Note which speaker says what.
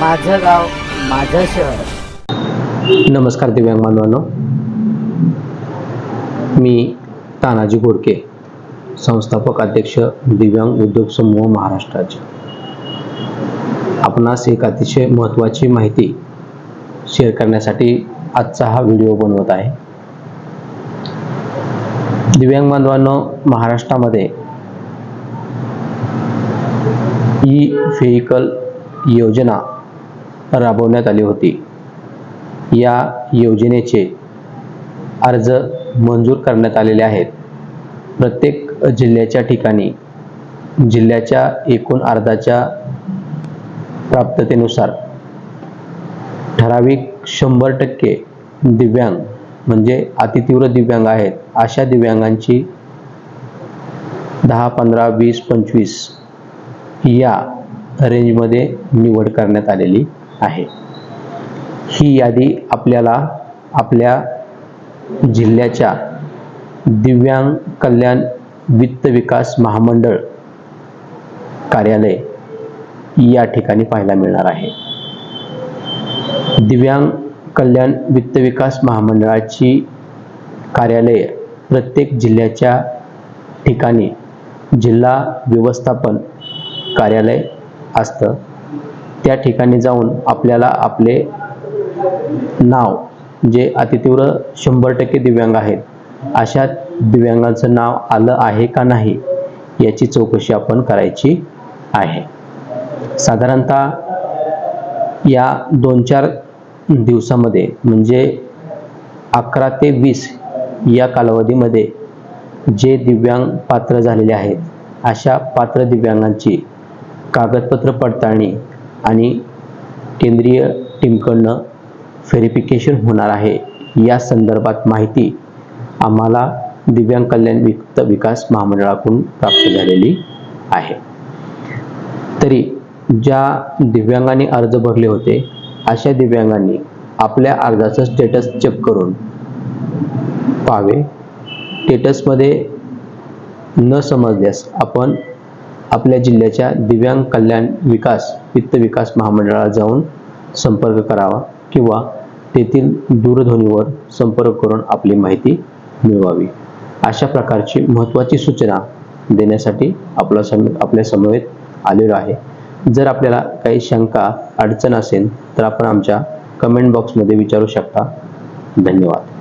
Speaker 1: माझं गाव माझं शहर.
Speaker 2: नमस्कार दिव्यांग बांधवांनो. मी तानाजी घोडके संस्थापक अध्यक्ष दिव्यांग उद्योग समूह महाराष्ट्राचे आपणास एक अतिशय महत्त्वाची माहिती शेअर करण्यासाठी आजचा हा व्हिडिओ बनवत आहे. दिव्यांग बांधवांनो महाराष्ट्रामध्ये ई व्हेकल योजना राबवण्यात आली होती. या योजनेचे अर्ज मंजूर करण्यात आलेले आहेत. प्रत्येक जिल्ह्याच्या ठिकाणी जिल्ह्याच्या एकूण अर्जाच्या प्राप्ततेनुसार ठराविक शंभर टक्के दिव्यांग म्हणजे अतितीव्र दिव्यांग आहेत अशा दिव्यांगांची दहा पंधरा वीस पंचवीस या रेंजमध्ये निवड करण्यात आलेली आहे. ही यादी आपल्याला आपल्या जिल्ह्याच्या दिव्यांग कल्याण वित्त विकास महामंडळ कार्यालय या ठिकाणी पाहायला मिळणार आहे. दिव्यांग कल्याण वित्त विकास महामंडळाची कार्यालये प्रत्येक जिल्ह्याच्या ठिकाणी जिल्हा व्यवस्थापन कार्यालय असतं. त्या ठिकाणी जाऊन आपल्याला आपले नाव जे अतितीव्र शंभर टक्के दिव्यांग आहेत अशा दिव्यांगांचं नाव आलं आहे का नाही याची चौकशी आपण करायची आहे. साधारणतः या दोन चार दिवसामध्ये म्हणजे अकरा ते वीस या कालावधीमध्ये जे दिव्यांग पात्र झालेले आहेत अशा पात्र दिव्यांगांची कागदपत्र पडताळणी आणि केंद्रीय टीमकडनं व्हेरिफिकेशन होणार आहे. या संदर्भात माहिती आम्हाला दिव्यांग कल्याण वित्त विकास महामंडळाकडून प्राप्त झालेली आहे. तरी ज्या दिव्यांगांनी अर्ज भरले होते अशा दिव्यांगांनी आपल्या अर्जाचं स्टेटस चेक करून पाहावे. स्टेटसमध्ये न समजल्यास आपण आपल्या जिल्ह्याच्या दिव्यांग कल्याण विकास वित्त विकास महामंडळाला जाऊन संपर्क करावा किंवा तेथील दूरध्वनीवर संपर्क करून आपली माहिती मिळवावी. अशा प्रकारची महत्त्वाची सूचना देण्यासाठी आपला सम आपल्या समवेत आलेलो आहे. जर आपल्याला काही शंका अडचण असेल तर आपण आमच्या कमेंट बॉक्समध्ये विचारू शकता. धन्यवाद.